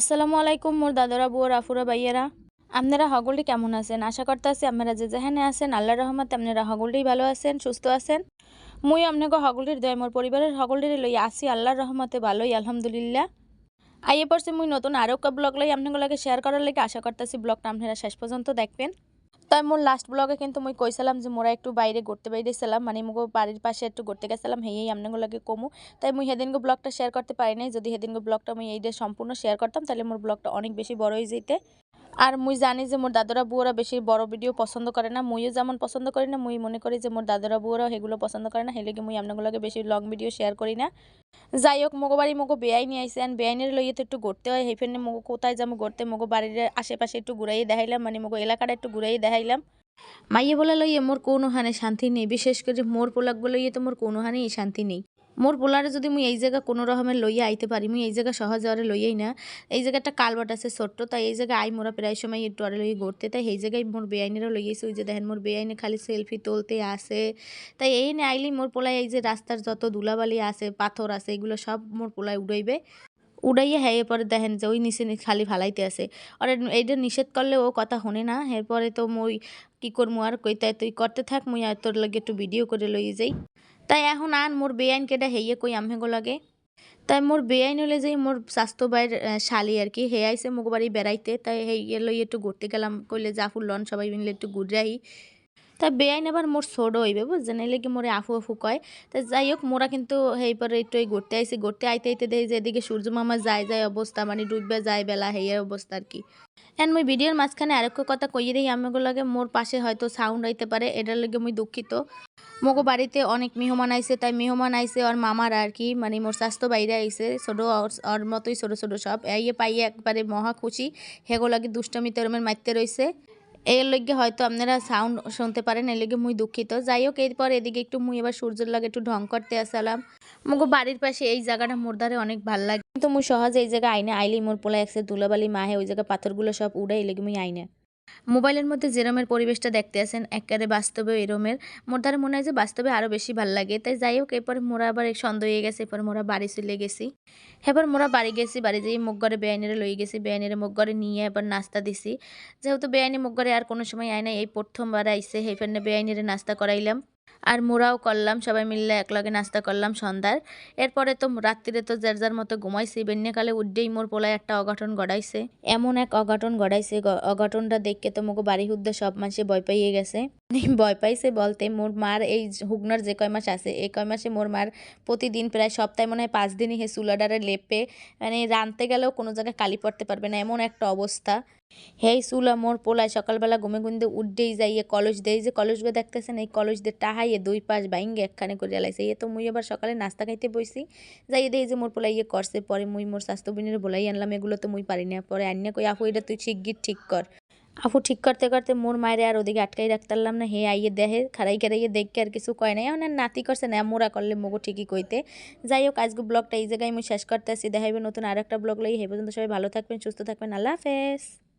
আসসালামু আলাইকুম মোর দাদারা বুয়ার আফুরা বাইয়েরা আপনারা হগলটি কেমন আছেন? আশা করতে আপনারা যে যেখানে আছেন আল্লাহ রহমতে আপনারা হগলটি ভালো আছেন, সুস্থ আছেন। মুই আপনাকে হগলটির দয়, মোর পরিবারের হগলটির লই আসি, আল্লাহর রহমতে ভালোই, আলহামদুলিল্লাহ। আইয়ে পড়ছে মুই নতুন আরও ব্লগ লই লাগে শেয়ার করার লাগে আশা করতেছি ব্লগটা আপনারা শেষ পর্যন্ত দেখবেন। তাই মোর লাস্ট ব্লগে কিন্তু মই কইছিলাম যে মোরা একটু বাইরে ঘুরতে বাইরেছিলাম মানে মোক বাড়ির পাশে একটু ঘুরতে গেছিলাম, হেই আপনাকে লাগে কমু। তাই মুই সেদিনকে ব্লগটা শেয়ার করতে পারি নাই, যদি সেদিনকে ব্লগটা মুই এই সম্পূর্ণ শেয়ার করতাম, তাহলে মোর ব্লগটা অনেক বেশি বড় হয়ে যেতে আর মুই জানি যে মোর দাদরা বুয়ারা বেশি বড় ভিডিও পছন্দ করে না। মুইও যেমন পছন্দ করি না, মুই মনে করি যে মোর দাদরা বুয়ারা সেগুলো পছন্দ করে না। হেলেগে মুই আপনাগুলোকে বেশি লং ভিডিও শেয়ার করি না। যাই হোক মগো বাড়ি মগো বেআইনি আইসে আর বেআইনের লইয়ে তো একটু ঘুরতে হয়। সেইফেনে মগো কোথায় যাব ঘুরতে? মগো বাড়ির আশেপাশে একটু ঘুরাই দেখাইলাম। মানে মগো এলাকাটা একটু ঘুরাই দেখাইলাম। মাইয়ে বলা লইয়ে মোর কোনো হানে শান্তি নেই। বিশেষ করে মোর পোলাক লইয়ে তো মোর কোনো হানেই শান্তি নেই। মোর পোলারে যদি মুই এই জায়গা কোনো রকমের লইয়া আইতে পারি, মুই এই জায়গা সহজে আরে লইয়াই না। এই জায়গাটা কালবাট আছে ছোট্ট, তাই এই জায়গায় আই মোরা প্রায় সময় একটু আরে লইয়ে ঘুরতে, তাই এই জায়গায় মোর বেআইনেরও লইয়েছে ওই যে দেখেন মোর বেআইনে খালি সেলফি তুলতে আসে, তাই এই নে আইলি মোর পোলায় এই যে রাস্তার যত ধুলাবালি আছে, পাথর আছে, এগুলো সব মোর পোলায় উড়াইবে। উড়াইয়া হ্যাঁ এরপরে দেখেন যে ওই নিচে খালি ফালাইতে আসে। আর এইটা নিষেধ করলে ও কথা শোনে না, এরপরে তো মুই কি করমু আর কই তাই করতে থাক, মুই আর তোর লাগে একটু ভিডিও করে লই যাই। তাই এখন আন মোর বেআইন কেডা হেইয়ে কই আমহেগো লাগে? তাই মোর বেআইন হলে যে মোর স্বাস্থ্য বাইর শালি আর কি। হে আইসে মুখ বাড়ি বেড়াইতে, তাই হেইয়ে লই একটু ঘুরতে গেলাম, কইলে জাফুর লন সবাই মিলে একটু ঘুরে আই তাই বেআইন আবার মোর ছোট হইবে বুঝছেন এই লেগে মোরে আফু আফু কয়। তা যাই হোক, মোরা কিন্তু এই পরে একটু ঘুরতে আইসি ঘুরতে আইতে আইতে দেখি যে এদিকে সূর্য মামা যায় যায় অবস্থা মানে ডুববে যায় বেলা হেয়ার অবস্থা আর কি। এন্ড মুই ভিডিওর মাঝখানে আরেকটা কথা কইয়ে দিই লাগে মোর পাশে হয়তো সাউন্ড আইতে পারে, এটার লাগে মুই দুঃখিত। মোগো বাড়িতে অনেক মেহমান আইসে তাই মেহমান আইসে ওর মামার আর কি মানে মোর স্বাস্থ্য বাইরে আইসে ছোটো ওর- মতোই ছোটো ছোটো সব। এই পাইয়ে একবারে মহা খুশি, হেগো লাগে দুষ্টমিতে ওরমের মারতে রইছে। এর লগে হয়তো আপনারা সাউন্ড শুনতে পারেন, এর লগে মুই দুঃখিত। যাই হোক, এরপর এদিকে একটু মুই এবার সূর্যের লাগে একটু ঢং করতে আসলাম। মুগো বাড়ির পাশে এই জায়গাটা মোর ধারে অনেক ভালো লাগে। কিন্তু মুই সহজে এই জায়গায় আইনে আইলি মোর পোলা একসে ধুলাবালি মাহে, ওই জায়গায় পাথরগুলো সব উড়ে, এর লেগে মুই আইনে। মোবাইলের মধ্যে যেরমের পরিবেশটা দেখতে আছেন, একেবারে বাস্তবে এরমের। মোর তার মনে হয় যে বাস্তবে আরও বেশি ভালো লাগে। তাই যাই হোক, এরপর মোরা আবার সন্দেহ হয়ে গেছে, এরপর মোরা বাড়ি চলে গেছি। এবার মোরা বাড়ি গেছি, বাড়ি যেয়ে মুখ ঘরে বেআইনেরে লই গেছি, বেআইনেরে মুখ ঘরে নিয়ে এবার নাস্তা দিছি। যেহেতু বেআইনি মুখ ঘরে আর কোনো সময় আয় না এই প্রথমবার আইসে হেফেনে বেআইনেরে নাস্তা করাইলাম। আর মোরাও করলাম, সবাই মিললে একলগে নাস্তা করলাম সন্ধ্যার। এরপরে তো রাত্রিরে তো যার যার মতো ঘুমাইছি, বেন্যকালে উড্ডেই মোর পোলায় একটা অঘটন গড়াইছে এমন এক অঘটন গড়াইছে অঘটনটা দেখে তো মোকে বাড়ি হুদ্দে সব মানুষে ভয় পাইয়ে গেছে। ভয় পাইছে বলতে মোর মার এই হুগনার যে কয় মাস আছে, এই কয় মাসে মোর মার প্রতিদিন প্রায় সপ্তাহে মনে হয় পাঁচ দিনই হে চুলাডারে লেপে মানে রানতে গেলেও কোনো জায়গায় কালি পড়তে পারবে না, এমন একটা অবস্থা। হেই সুলা মোর পোলায় সকালবেলা ঘুমে গুন্দে উড্ডেই যাইয়ে কলস দেই যে কলসগুলো দেখতেছেন, এই কলস দিয়ে টাহাইয়ে দুই পাশ বাইঙ্গে একখানে করে জ্বালাইছে ইয়ে তো মুই আবার সকালে নাস্তা খাইতে বইছি, যাই দেই যে মোর পোলাই ইয়ে করছে, পরে মুই মোর স্বাস্থ্য বিনের বলাই আনলাম, এগুলো তো মুই পারি না, পরে আন্যা কই আপু, এটা তুই শিগগির ঠিক কর। আপু ঠিক করতে করতে মোর মায়ের আর ওদিকে আটকাই রাখতারলাম না। হে আইয়ে দেহে খারাই খারাইয়ে দেখকে আর কিছু কয় নাই। এখন নাতি করছে না, মোরা করলে মগো ঠিকই কইতে। যাই হোক, আজকে ব্লগটা এই জায়গায় আমি শেষ করতে আসি দেখাইবে নতুন আর একটা ব্লগ লই হে পর্যন্ত সবাই ভালো থাকবেন, সুস্থ থাকবেন। আল্লাহ হাফেজ।